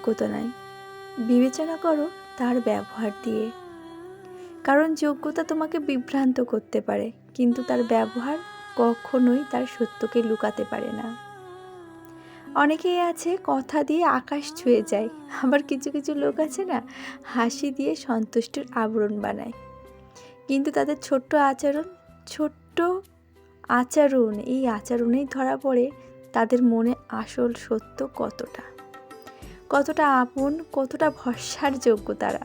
যোগ্যতা নাই। বিবেচনা করো তার ব্যবহার দিয়ে। কারণ যোগ্যতা তোমাকে বিভ্রান্ত করতে পারে, কিন্তু তার ব্যবহার কখনোই তার সত্যকে লুকাতে পারে না। অনেকেই আছে কথা দিয়ে আকাশ ছুঁয়ে যায়, আবার কিছু কিছু লোক আছে না, হাসি দিয়ে সন্তুষ্টির আবরণ বানায়। কিন্তু তাদের ছোট্ট আচরণ ছোট্ট আচরণ, এই আচরণেই ধরা পড়ে তাদের মনে আসল সত্য কতটা। কতটা আপন, কতটা ভরসার যোগ্য তারা।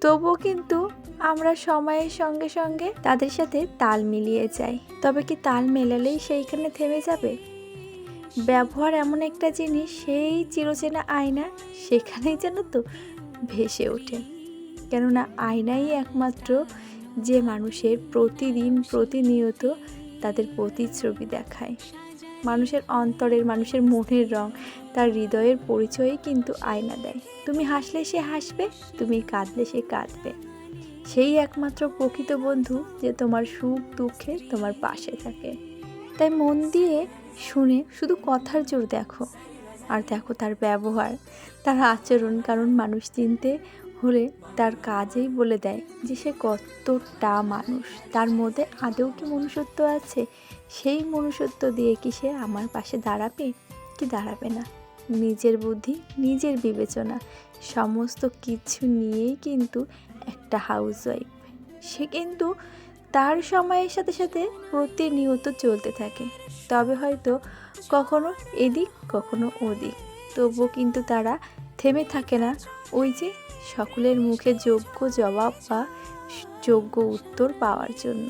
তবুও কিন্তু আমরা সময়ের সঙ্গে সঙ্গে তাদের সাথে তাল মিলিয়ে যাই। তবে কি তাল মেলালেই সেইখানে থেমে যাবে? ব্যবহার এমন একটা জিনিস, সেই চিরচেনা আয়না সেখানেই যেন তো ভেসে ওঠে। কেননা আয়নাই একমাত্র যে মানুষের প্রতিদিন প্রতিনিয়ত তাদের প্রতিচ্ছবি দেখায়। মানুষের অন্তরের, মানুষের মনের রং, তার হৃদয়ের পরিচয়ই কিন্তু আয়না দেয়। তুমি হাসলে সে হাসবে, তুমি কাঁদলে সে কাঁদবে। সেই একমাত্র প্রকৃত বন্ধু যে তোমার সুখ দুঃখে তোমার পাশে থাকে। তাই মন দিয়ে শুনে শুধু কথার জোর দেখো, আর দেখো তার ব্যবহার, তার আচরণ। কারণ মানুষ চিনতে হলে তার কাজেই বলে দেয় যে সে কতটা মানুষ। তার মধ্যে আদৌ কি মনুষ্যত্ব আছে? সেই মনুষ্যত্ব দিয়ে কি সে আমার পাশে দাঁড়াবে? কি দাঁড়াবে না? নিজের বুদ্ধি, নিজের বিবেচনা, সমস্ত কিছু নিয়েই কিন্তু একটা হাউস ওয়াইফ সে কিন্তু তার সময়ের সাথে সাথে প্রতিনিয়ত চলতে থাকে। তবে হয়তো কখনো এদিক, কখনো ওদিক। তবুও কিন্তু তারা থেমে থাকে না। ওই যে সকলের মুখে যোগ্য জবাব বা যোগ্য উত্তর পাওয়ার জন্য।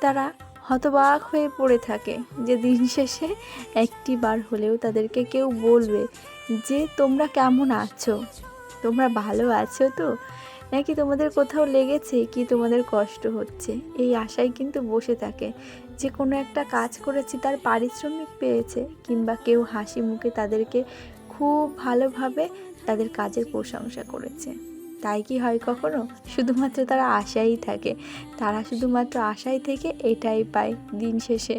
তারা হতবাক হয়ে পড়ে থাকে যে দিন শেষে একটি বার হলেও তাদেরকে কেউ বলবে যে, তোমরা কেমন আছো? তোমরা ভালো আছো তো? নাকি তোমাদের কোথাও লেগেছে কি তোমাদের কষ্ট হচ্ছে? এই আশায় কিন্তু বসে থাকে। যে কোনো একটা কাজ করেছি, তার পারিশ্রমিক পেয়েছে কিংবা কেউ হাসি মুখে তাদেরকে খুব ভালোভাবে তাদের কাজের প্রশংসা করেছে। তাই কি হয় কখনো? শুধুমাত্র তারা আশাই থাকে। তারা শুধুমাত্র আশাই থেকে এটাই পায় দিন শেষে।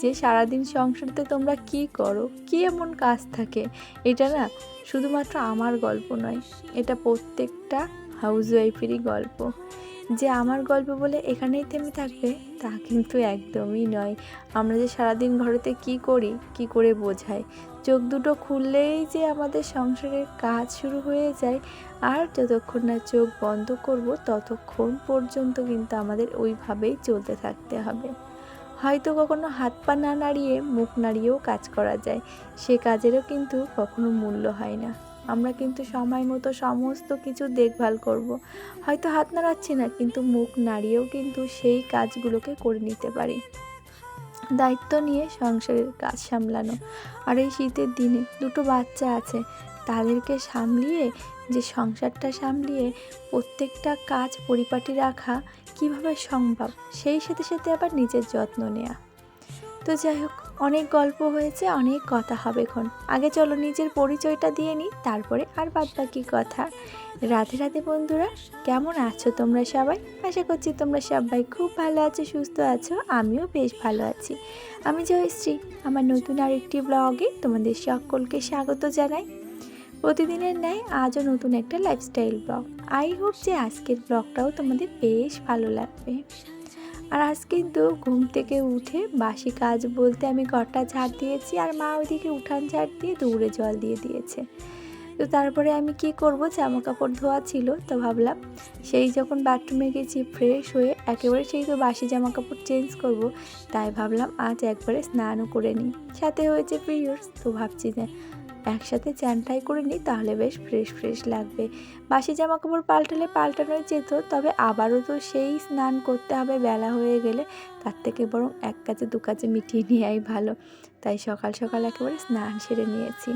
যে সারাদিন সংসারতে তোমরা কি করো? কি এমন কাজ থাকে? এটা না শুধুমাত্র আমার গল্প নয়, এটা প্রত্যেকটা হাউস ওয়াইফেরই গল্প। যে আমার গল্প বলে এখানেই থেমে থাকবে, তা কিন্তু একদমই নয়। আমরা যে সারাদিন ঘরেতে কি করি, কি করে বোঝাই? চোখ দুটো খুললেই যে আমাদের সংসারের কাজ শুরু হয়ে যায়, আর যতক্ষণ না চোখ বন্ধ করব, ততক্ষণ পর্যন্ত কিন্তু আমাদের ওইভাবেই চলতে থাকতে হবে। হয়তো কখনো হাত পা না নাড়িয়ে, মুখ নাড়িয়েও কাজ করা যায়, সে কাজেরও কিন্তু কখনো মূল্য হয় না। আমরা কিন্তু সময় মতো সমস্ত কিছু দেখভাল করব। হয়তো হাত নাড়াচ্ছি না, কিন্তু মুখ নাড়িয়েও কিন্তু সেই কাজগুলোকে করে নিতে পারি। দায়িত্ব নিয়ে সংসারের কাজ সামলানো। আর এই শীতের দিনে দুটো বাচ্চা আছে, তাদেরকে সামলিয়ে, যে সংসারটা সামলিয়ে প্রত্যেকটা কাজ পরিপাটি রাখা কীভাবে সম্ভব, সেই সাথে সাথে আবার নিজের যত্ন নেওয়া তো যাই হোক অনেক গল্প হয়েছে, অনেক কথা হবে এখন। আগে চলো নিজের পরিচয়টা দিয়ে নিই, তারপরে আর বাদ বাকি কথা। রাধে রাধে বন্ধুরা, কেমন আছো তোমরা সবাই? আশা করছি তোমরা সবাই খুব ভালো আছো, সুস্থ আছো, আমিও বেশ ভালো আছি। আমি জয়শ্রী, আমার নতুন আরেকটি ব্লগে তোমাদের সকলকে স্বাগত জানাই। প্রতিদিনের ন্যায় আজও নতুন একটা লাইফস্টাইল ব্লগ আই হোপ যে আজকের ব্লগটাও তোমাদের বেশ ভালো লাগবে। আর আজ কিন্তু ঘুম থেকে উঠে বাসি কাজ বলতে আমি ঘরটা ঝাড় দিয়েছি আর মা ওইদিকে উঠান ঝাড় দিয়ে দৌড়ে জল দিয়ে দিয়েছে। তো তারপরে আমি কি করব? জামা কাপড় ধোয়া ছিল তো ভাবলাম সেই যখন বাথরুমে গেছি ফ্রেশ হয়ে একেবারে সেই তো বাসি জামা কাপড় চেঞ্জ করব, তাই ভাবলাম আজ একবারে স্নানও করে নিই। সাথে হয়েছে পিরিয়ডস তো ভাবছি যে একসাথে চ্যানটাই করে নিই, তাহলে বেশ ফ্রেশ ফ্রেশ লাগবে। বাসি জামা কাপড় পাল্টালে পাল্টানোই যেত, তবে আবারও তো সেই স্নান করতে হবে, বেলা হয়ে গেলে তার থেকে বরং এক কাজে দু কাজে মিটিয়ে নেওয়াই ভালো। তাই সকাল সকাল একেবারে স্নান সেরে নিয়েছি।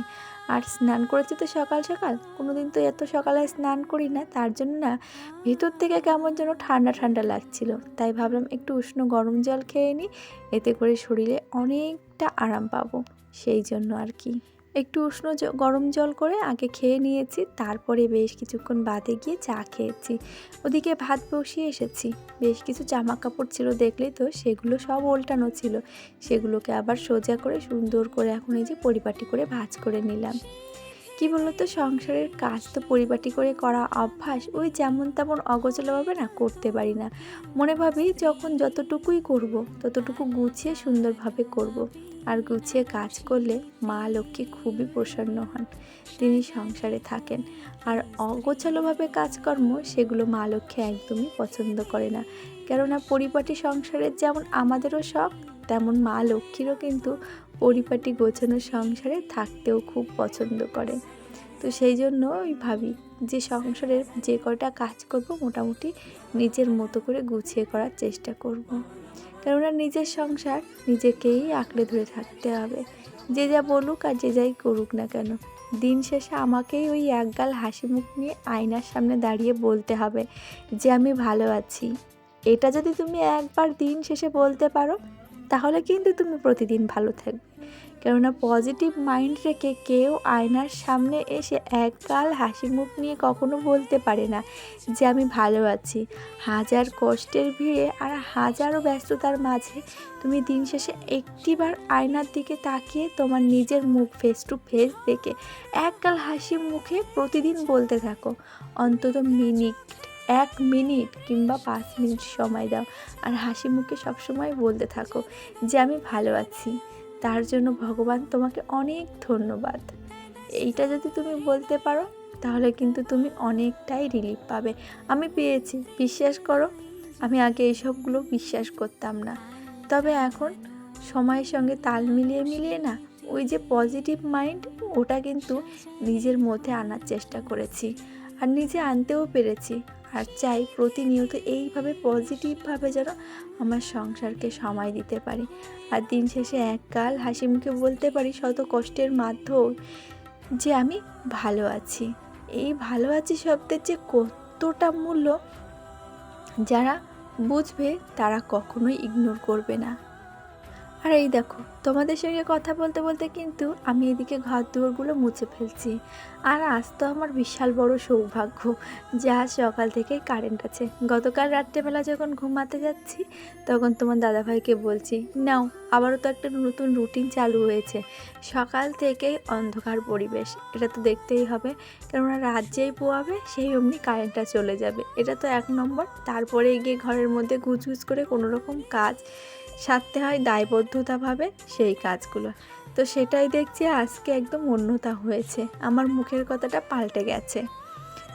আর স্নান করেছি তো সকাল সকাল কোনো দিন তো এত সকালে স্নান করি না, তার জন্য না ভিতর থেকে কেমন যেন ঠান্ডা ঠান্ডা লাগছিল। তাই ভাবলাম একটু উষ্ণ গরম জল খেয়ে নিই, এতে করে শরীরে অনেকটা আরাম পাবো, সেই জন্য আর কি। একটু উষ্ণ গরম জল করে আগে খেয়ে নিয়েছি, তারপরে বেশ কিছুক্ষণ বাদে গিয়ে চা খেয়েছি। ওদিকে ভাত বসিয়ে এসেছি। বেশ কিছু জামা কাপড় ছিল দেখলেই তো, সেগুলো সব উল্টানো ছিল। সেগুলোকে আবার সোজা করে সুন্দর করে এখন এই যে পরিপাটি করে ভাজ করে নিলাম। কি বলতো সংসারের কাজ তো পরিপাটি করে করা অভ্যাস, ওই যেমন তেমন অগোছালোভাবে না করতে পারি না। মনে ভাবি যখন যতটুকুই করব, ততটুকু গুছিয়ে সুন্দরভাবে করব। আর গুছিয়ে কাজ করলে মা লক্ষ্মী খুবই প্রসন্ন হন। তিনি সংসারে থাকেন আর অগোছালোভাবে কাজকর্ম সেগুলো মা লক্ষ্মী একদমই পছন্দ করে না। কেননা পরিপাটি সংসারের যেমন আমাদেরও শখ, তেমন মা লক্ষ্মীরও কিন্তু পরিপাটি গোছানো সংসারে থাকতেও খুব পছন্দ করে। তো সেই জন্য আমি ভাবি যে সংসারের যে কয়টা কাজ করব মোটামুটি নিজের মতো করে গুছিয়ে করার চেষ্টা করব। কেননা নিজের সংসার নিজেকেই আঁকড়ে ধরে থাকতে হবে। যে যা বলুক আর যে যাই করুক না কেন, দিন শেষে আমাকেই ওই একগাল হাসি মুখ নিয়ে আয়নার সামনে দাঁড়িয়ে বলতে হবে যে, আমি ভালো আছি। এটা যদি তুমি একবার দিন শেষে বলতে পারো, তাহলে কিন্তু তুমি প্রতিদিন ভালো থাকবে। কেননা পজিটিভ মাইন্ড রেখে কেউ আয়নার সামনে এসে একগাল হাসি মুখ নিয়ে কখনো বলতে পারে না যে আমি ভালো আছি। হাজার কষ্টের ভিড়ে আর হাজারো ব্যস্ততার মাঝে তুমি দিন শেষে একটিবার আয়নার দিকে তাকিয়ে তোমার নিজের মুখ ফেস টু ফেস দেখে একগাল হাসি মুখে প্রতিদিন বলতে থাকো। অন্তত মিনিট এক মিনিট কিংবা পাঁচ মিনিট সময় দাও। আর হাসি মুখে সবসময় বলতে থাকো যে আমি ভালো আছি। তার জন্য ভগবান তোমাকে অনেক ধন্যবাদ। এইটা যদি তুমি বলতে পারো, তাহলে কিন্তু তুমি অনেকটাই রিলিফ পাবে। আমি পেয়েছি, বিশ্বাস করো, আমি আগে এইসবগুলো বিশ্বাস করতাম না। তবে এখন সময়ের সঙ্গে তাল মিলিয়ে মিলিয়ে না, ওই যে পজিটিভ মাইন্ড ওটা কিন্তু নিজের মধ্যে আনার চেষ্টা করেছি। আর নিজে আনতেও পেরেছি। আর চাই প্রতিনিয়ত এইভাবে পজিটিভভাবে যেন আমার সংসারকে সময় দিতে পারি। আর দিন শেষে এককাল হাসি মুখে বলতে পারি শত কষ্টের মাধ্যম যে আমি ভালো আছি। এই ভালো আছি শব্দের যে কতটা মূল্য যারা বুঝবে তারা কখনোই ইগনোর করবে না। আর এই দেখো, তোমাদের সঙ্গে কথা বলতে বলতে কিন্তু আমি এদিকে ঘর দুয়ারগুলো মুছে ফেলছি। আর আজ তো আমার বিশাল বড় সৌভাগ্য যে আজ সকাল থেকেই কারেন্ট আছে। গতকাল রাত্রেবেলা যখন ঘুমাতে যাচ্ছি, তখন তোমার দাদাভাইকে বলছি, নাও, আবারও তো একটা নতুন রুটিন চালু হয়েছে। সকাল থেকেই অন্ধকার পরিবেশ, এটা তো দেখতেই হবে। কেননা রাত যেই পোয়াবে, সেই অমনি কারেন্টটা চলে যাবে। এটা তো এক নম্বর। তারপরে গিয়ে ঘরের মধ্যে গুজগুজ করে কোনো রকম কাজ সারতে হয় দায়বদ্ধতাভাবে সেই কাজগুলো। তো সেটাই দেখছি আজকে একদম অন্যতা হয়েছে। আমার মুখের কথাটা পাল্টে গেছে।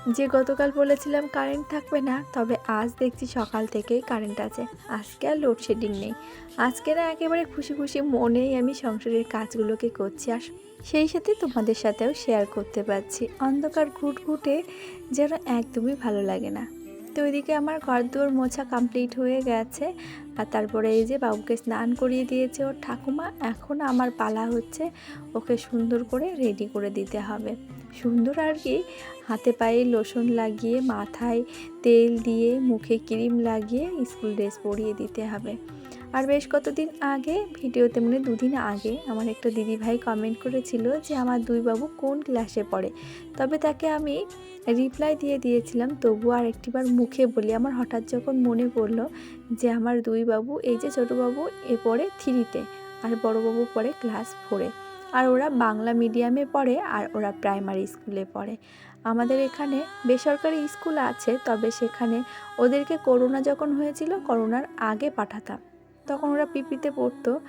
যে গতকাল বলেছিলাম কারেন্ট থাকবে না, তবে আজ দেখছি সকাল থেকেই কারেন্ট আছে। আজকে আর লোডশেডিং নেই। আজকে না একেবারে খুশি খুশি মনেই আমি সংসারের কাজগুলোকে করছি আর সেই সাথে তোমাদের সাথেও শেয়ার করতে পারছি। অন্ধকার ঘুট ঘুটে যেন একদমই ভালো লাগে না। তো ওইদিকে আমার ঘর দুয়ার মোছা কমপ্লিট হয়ে গেছে। আর তারপরে এই যে বাবুকে স্নান করিয়ে দিয়েছে ওর ঠাকুমা, এখন আমার পালা হচ্ছে ওকে সুন্দর করে রেডি করে দিতে হবে। সুন্দর আর কি, হাতে পায়ে লোশন লাগিয়ে, মাথায় তেল দিয়ে, মুখে ক্রিম লাগিয়ে স্কুল ড্রেস পরিয়ে দিতে হবে। আর বেশ কতদিন আগে, ভিডিওতে মানে দুদিন আগে আমার একটা দিদি ভাই কমেন্ট করেছিল যে আমার দুই বাবু কোন ক্লাসে পড়ে। তবে তাকে আমি রিপ্লাই দিয়ে দিয়েছিলাম তবু আর একটিবার মুখে বলি। আমার হঠাৎ যখন মনে পড়ল যে আমার দুই বাবু, এই যে ছোটো বাবু, এ পড়ে থ্রিতে আর বড় বাবু পড়ে ক্লাস ফোরে আর ওরা বাংলা মিডিয়ামে পড়ে আর ওরা প্রাইমারি স্কুলে পড়ে। আমাদের এখানে বেসরকারি স্কুল আছে, তবে সেখানে ওদেরকে করোনা যখন হয়েছিল করোনার আগে পাঠাতাম। তখন ওরা পিপিতে পড়তো।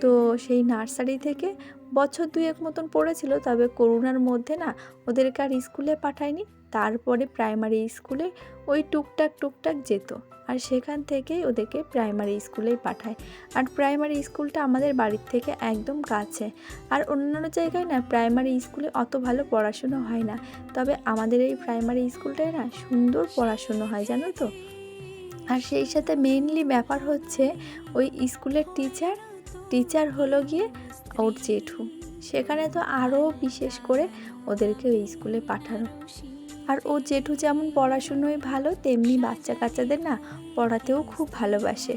তো সেই নার্সারি থেকে বছর দুয়েক মতন পড়েছিল, তবে করোনার মধ্যে না ওদেরকে আর স্কুলে পাঠায়নি, তারপরে প্রাইমারি স্কুলে ওই টুকটাক টুকটাক যেত। আর সেখান থেকেই ওদেরকে প্রাইমারি স্কুলেই পাঠায়। আর প্রাইমারি স্কুলটা আমাদের বাড়ির থেকে একদম কাছে। আর অন্যান্য জায়গায় না প্রাইমারি স্কুলে অত ভালো পড়াশুনো হয় না। তবে আমাদের এই প্রাইমারি স্কুলটায় না সুন্দর পড়াশুনো হয়, জানো তো? আর সেই সাথে মেইনলি ব্যাপার হচ্ছে ওই স্কুলের টিচার টিচার হলো গিয়ে ওর জেঠু। সেখানে তো আরও বিশেষ করে ওদেরকে ওই স্কুলে পাঠানো। আর ও জেঠু যেমন পড়াশুনোয় ভালো, তেমনি বাচ্চা কাচ্চাদের না পড়াতেও খুব ভালোবাসে।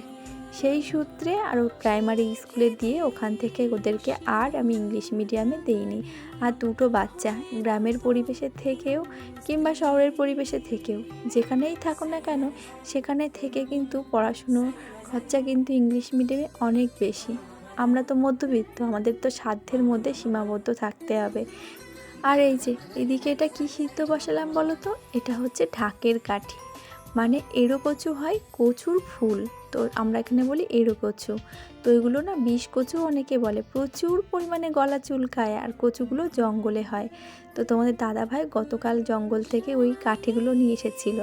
সেই সূত্রে আরও প্রাইমারি স্কুলে দিয়ে ওখান থেকে ওদেরকে আর আমি ইংলিশ মিডিয়ামে দেইনি। আর দুটো বাচ্চা, গ্রামের পরিবেশে থেকেও কিংবা শহরের পরিবেশে থেকেও, যেখানেই থাকো না কেন, সেখানে থেকে কিন্তু পড়াশুনো খরচা কিন্তু ইংলিশ মিডিয়ামে অনেক বেশি। আমরা তো মধ্যবিত্ত, আমাদের তো সাধ্যের মধ্যে সীমাবদ্ধ থাকতে হবে। আর এই যে, এদিকে এটা কি সিদ্ধ বসালাম বলো তো? এটা হচ্ছে ঢাকের কাঠি। মানে এরও কচু হয় কচুর ফুল। তো আমরা এখানে বলি এড়ো কচু। তো এগুলো না বিষ কচু অনেকে বলে, প্রচুর পরিমাণে গলা চুলকায় আর কচুগুলো জঙ্গলে হয়। তো তোমাদের দাদা ভাই গতকাল জঙ্গল থেকে ওই কাঠিগুলো নিয়ে এসেছিল।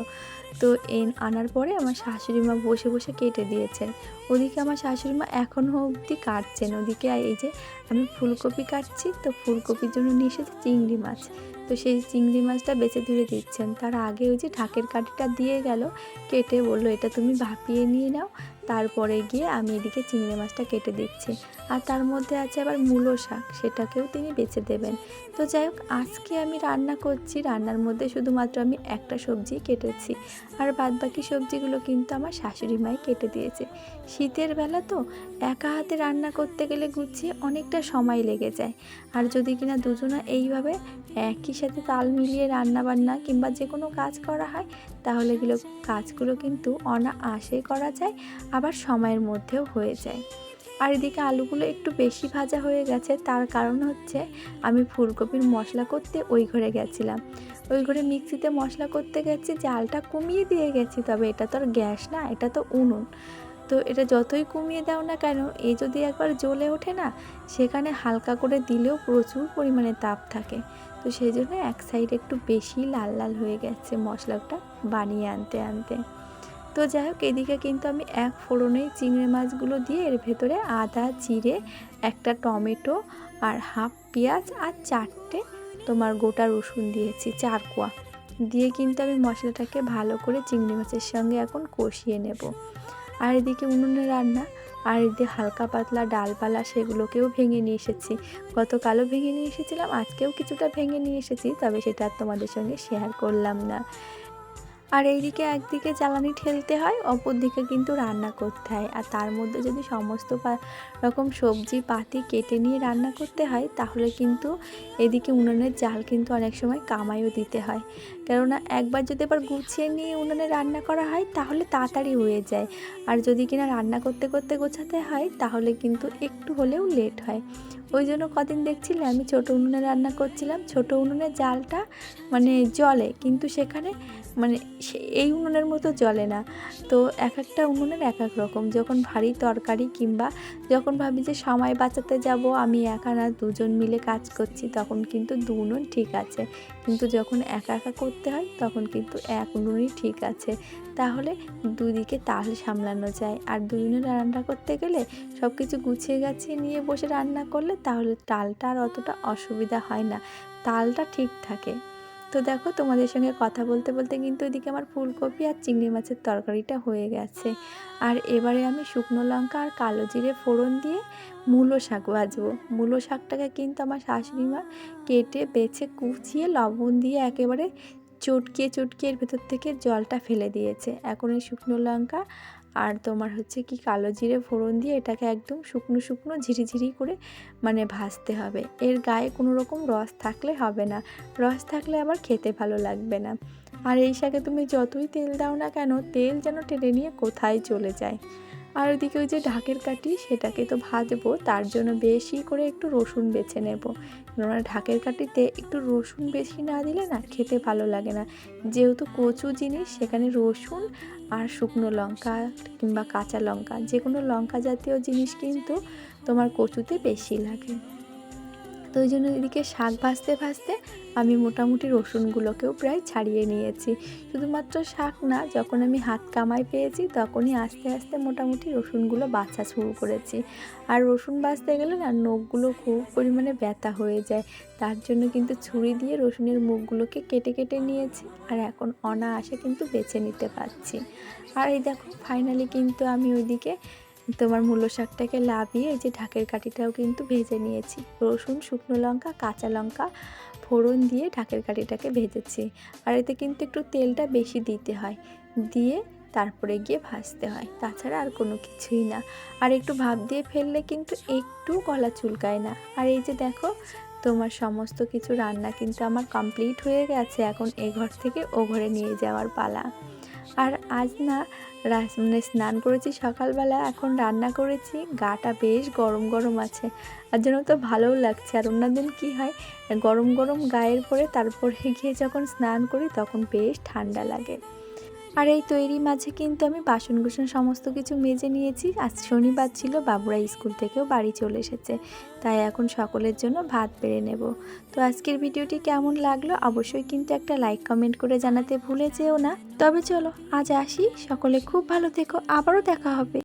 তো এন আনার পরে আমার শাশুড়ি মা বসে বসে কেটে দিয়েছেন। ওদিকে আমার শাশুড়ি মা এখনও অবধি কাটছেন। ওদিকে এই যে আমি ফুলকপি কাটছি, তো ফুলকপির জন্য নিয়ে এসেছি চিংড়ি মাছ। তো সেই চিংড়ি মাছটা বেছে ধুয়ে দিচ্ছেন। তার আগে ওই যে ঢাকের কাঠিটা দিয়ে গেল, কেটে বলল, এটা তুমি ভাপিয়ে নিয়ে নাও। তারপরে গিয়ে আমি এদিকে চিংড়ি মাছটা কেটে দিচ্ছি। আর তার মধ্যে আছে আবার মূলো শাক, সেটাকেও তিনি বেছে দেবেন। তো যাই হোক, আজকে আমি রান্না করছি, রান্নার মধ্যে শুধুমাত্র আমি একটা সবজি কেটেছি। আর বাদ বাকি সবজিগুলো কিন্তু আমার শাশুড়ি মাই কেটে দিয়েছে। শীতের বেলা তো একা হাতে রান্না করতে গেলে গুছিয়ে অনেকটা সময় লেগে যায়। আর যদি কিনা দুজনা এইভাবে একই সাথে তাল মিলিয়ে রান্না বান্না কিংবা যে কোনো কাজ করা হয় তাহলে এগুলো কাজগুলো কিন্তু অনায়াসে করা যায়, আবার সময়ের মধ্যেও হয়ে যায়। আর এদিকে আলুগুলো একটু বেশি ভাজা হয়ে গেছে, তার কারণ হচ্ছে আমি ফুলকপির মশলা করতে ওই ঘরে গেছিলাম। ওই ঘরে মিক্সিতে মশলা করতে গেছি, জালটা কমিয়ে দিয়ে গেছি, তবে এটা তো আর গ্যাস না, এটা তো উনুন। তো এটা যতই কমিয়ে দাও না কেন, এ যদি একবার জ্বলে ওঠে না, সেখানে হালকা করে দিলেও প্রচুর পরিমাণে তাপ থাকে। তো সেই জন্য এক সাইড একটু বেশি লাল লাল হয়ে গেছে মশলাটা বানিয়ে আনতে আনতে। তো যাই হোক, এদিকে কিন্তু আমি এক ফোড়নেই চিংড়ি মাছগুলো দিয়ে এর ভেতরে আদা, জিরে, একটা টমেটো আর হাফ পেঁয়াজ আর চারটে তোমার গোটা রসুন দিয়েছি, চার কোয়া। দিয়ে কিন্তু আমি মশলাটাকে ভালো করে চিংড়ি মাছের সঙ্গে এখন কষিয়ে নেব। আর এদিকে উনুনে রান্না, আর এদিকে হালকা পাতলা ডালপালা সেগুলোকেও ভেঙে নিয়ে এসেছি। গতকালও ভেঙে নিয়ে এসেছিলাম, আজকেও কিছুটা ভেঙে নিয়ে এসেছি, তবে সেটা তোমাদের সঙ্গে শেয়ার করলাম না। আর এইদিকে একদিকে জ্বালানি ঠেলতে হয়, অপর দিকে কিন্তু রান্না করতে হয়। আর তার মধ্যে যদি সমস্ত রকম সবজি পাতি কেটে নিয়ে রান্না করতে হয়, তাহলে কিন্তু এদিকে উনুনের জাল কিন্তু অনেক সময় কামাইও দিতে হয়। কেননা একবার যদি আবার গুছিয়ে নিয়ে উনুনে রান্না করা হয়, তাহলে তাড়াতাড়ি হয়ে যায়। আর যদি কিনা রান্না করতে করতে গোছাতে হয়, তাহলে কিন্তু একটু হলেও লেট হয়। ওই জন্য কদিন দেখছিলে, আমি ছোটো উনুনে রান্না করছিলাম। ছোটো উনুনের জালটা মানে জলে, কিন্তু সেখানে মানে এই উনুনের মতো জ্বলে না। তো এক একটা উনুনের এক এক রকম, যখন ভারী তরকারি কিংবা যখন ভাবি যে সময় বাঁচাতে যাব, আমি একা না, দুজন মিলে কাজ করছি, তখন কিন্তু দু উনুন ঠিক আছে। কিন্তু যখন একা একা করতে হয়, তখন কিন্তু এক উনুনই ঠিক আছে। তাহলে দুদিকে তাল সামলানো যায়। আর দুজনে রান্না করতে গেলে সব কিছু গুছিয়ে গাছিয়ে নিয়ে বসে রান্না করলে তাহলে তালটা আর অতটা অসুবিধা হয় না। তালটা ঠিক থাকে। তো দেখো তোমাদের সঙ্গে কথা বলতে বলতে কিন্তু এদিকে আমার ফুলকপি আর চিংড়ি মাছের তরকারিটা হয়ে গেছে। আর এবারে আমি শুকনো লঙ্কা আর কালো জিরে ফোড়ন দিয়ে মূলো শাক ভাজবো। মূলো শাকটাকে কিন্তু আমার শাশুড়ি মা কেটে, বেছে, কুচিয়ে, লবণ দিয়ে একেবারে চটকিয়ে চটকিয়ে এর ভেতর থেকে জলটা ফেলে দিয়েছে। এখন এই শুকনো লঙ্কা আর তোমার হচ্ছে কি কালো জিরে ফোড়ন দিয়ে এটাকে একদম শুকনো শুকনো ঝিরিঝিরি করে মানে ভাজতে হবে। এর গায়ে কোনো রকম রস থাকলে হবে না। রস থাকলে আবার খেতে ভালো লাগবে না। আর এই শাকে তুমি যতই তেল দাও না কেন, তেল যেন টেনে নিয়ে কোথায় চলে যায়। আর ওইদিকে ওই যে ঢাকের কাটি, সেটাকে তো ভাজবো, তার জন্য বেশি করে একটু রসুন বেছে নেব। কেননা ঢাকের কাটিতে একটু রসুন বেশি না দিলে না খেতে ভালো লাগে না। যেহেতু কচু জিনিস, সেখানে রসুন আর শুকনো লঙ্কা কিংবা কাঁচা লঙ্কা যে কোনো লঙ্কা জাতীয় জিনিস কিন্তু তোমার কচুতে বেশি লাগে। তো ওই জন্য এদিকে শাক ভাজতে ভাজতে আমি মোটামুটি রসুনগুলোকেও প্রায় ছাড়িয়ে নিয়েছি। শুধুমাত্র শাক না, যখন আমি হাত কামাই পেয়েছি তখনই আস্তে আস্তে মোটামুটি রসুনগুলো বাছা শুরু করেছি। আর রসুন বাছতে গেলে না, নখগুলো খুব পরিমাণে ব্যথা হয়ে যায়। তার জন্য কিন্তু ছুরি দিয়ে রসুনের মুখগুলোকে কেটে কেটে নিয়েছি আর এখন অনায়াসে কিন্তু বেছে নিতে পারছি। আর এই দেখো ফাইনালি কিন্তু আমি ওইদিকে তোমার মূল্য শাকটাকে লাভিয়ে এই যে ঢাকের কাঠিটাও কিন্তু ভেজে নিয়েছি। রসুন, শুকনো লঙ্কা, কাঁচা লঙ্কা ফোড়ন দিয়ে ঢাকের কাঠিটাকে ভেজেছি। আর এতে কিন্তু একটু তেলটা বেশি দিতে হয়। দিয়ে তারপরে গিয়ে ভাজতে হয়। তাছাড়া আর কোনো কিছুই না। আর একটু ভাব দিয়ে ফেললে কিন্তু একটু গলা চুলকায় না। আর এই যে দেখো, তোমার সমস্ত কিছু রান্না কিন্তু আমার কমপ্লিট হয়ে গেছে। এখন এ ঘর থেকে ও ঘরে নিয়ে যাওয়ার পালা। আর আজ না মানে স্নান করেছি সকালবেলা, এখন রান্না করেছি। গাটা বেশ গরম গরম আছে। আর যেন তো ভালোও লাগছে। আর অন্যদিন কি হয়, গরম গরম গায়ের পরে তারপর গিয়ে যখন স্নান করি তখন বেশ ঠান্ডা লাগে। আর এই তৈরি মাঝে কিন্তু আমি বাসন কুসন সমস্ত কিছু মেজে নিয়েছি। আজ শনিবার ছিল, বাবুরা স্কুল থেকেও বাড়ি চলে এসেছে। তাই এখন সকলের জন্য ভাত বেড়ে নেব। তো আজকের ভিডিওটি কেমন লাগল অবশ্যই কিন্তু একটা লাইক, কমেন্ট করে জানাতে ভুলে যেও না। তবে চলো, আজ আসি। সকলে খুব ভালো থেকো। আবারও দেখা হবে।